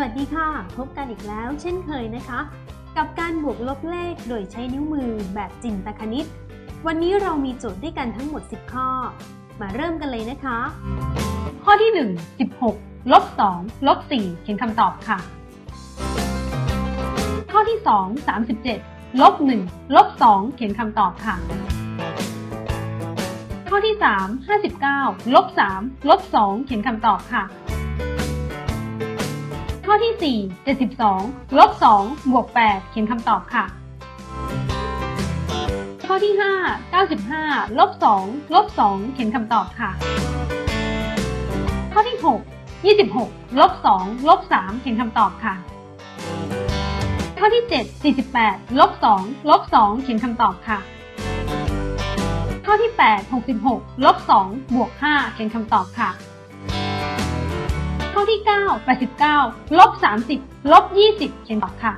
วัสดีค่ะ พบกันอีกแล้วเช่นเคยนะคะ กับการบวกลบเลขโดยใช้นิ้วมือแบบจินตคณิต วันนี้เรามีโจทย์ด้วยกันทั้งหมด 10 ข้อ มาเริ่มกันเลยนะคะ ข้อที่ 1 16ลบ2ลบ4เขียนคำตอบค่ะ ข้อที่ 2 37ลบ1ลบ2เขียนคำตอบค่ะ ข้อที่ 3 59ลบ3ลบ2เขียนคำตอบค่ะ ข้อที่ 4 72ลบ2บวก8เขียนคำตอบค่ะ ข้อที่ 5 95ลบ2ลบ2เขียนคำตอบค่ะ ข้อที่ 6 26ลบ2ลบ3เขียนคำตอบค่ะ ข้อที่ 7 48ลบ2ลบ2เขียนคำตอบค่ะ ข้อที่ 8 66ลบ2บวก5เขียนคำตอบค่ะ ที่ 9 89ลบ30ลบ20 เขียนตอบค่ะ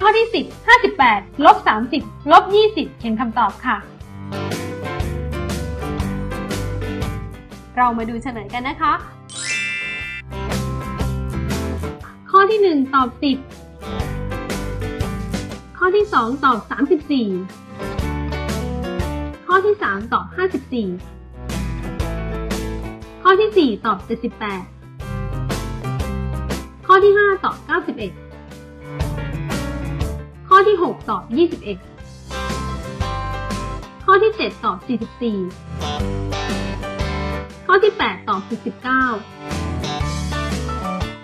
ข้อที่ 10 58ลบ30ลบ20 เขียนคำตอบค่ะ เรามาดูเฉลยกันนะคะ ข้อที่ 1 ตอบ 10 ข้อที่ 2 ตอบ 34 ข้อที่ 3 ตอบ 54 ที่ 4 ตอบ 78 ข้อที่ 5 ตอบ 91 ข้อที่ 6 ตอบ 21 ข้อที่ 7 ตอบ 44 ข้อที่ 8 ตอบ 49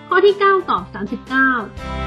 ข้อที่ 9 ตอบ 39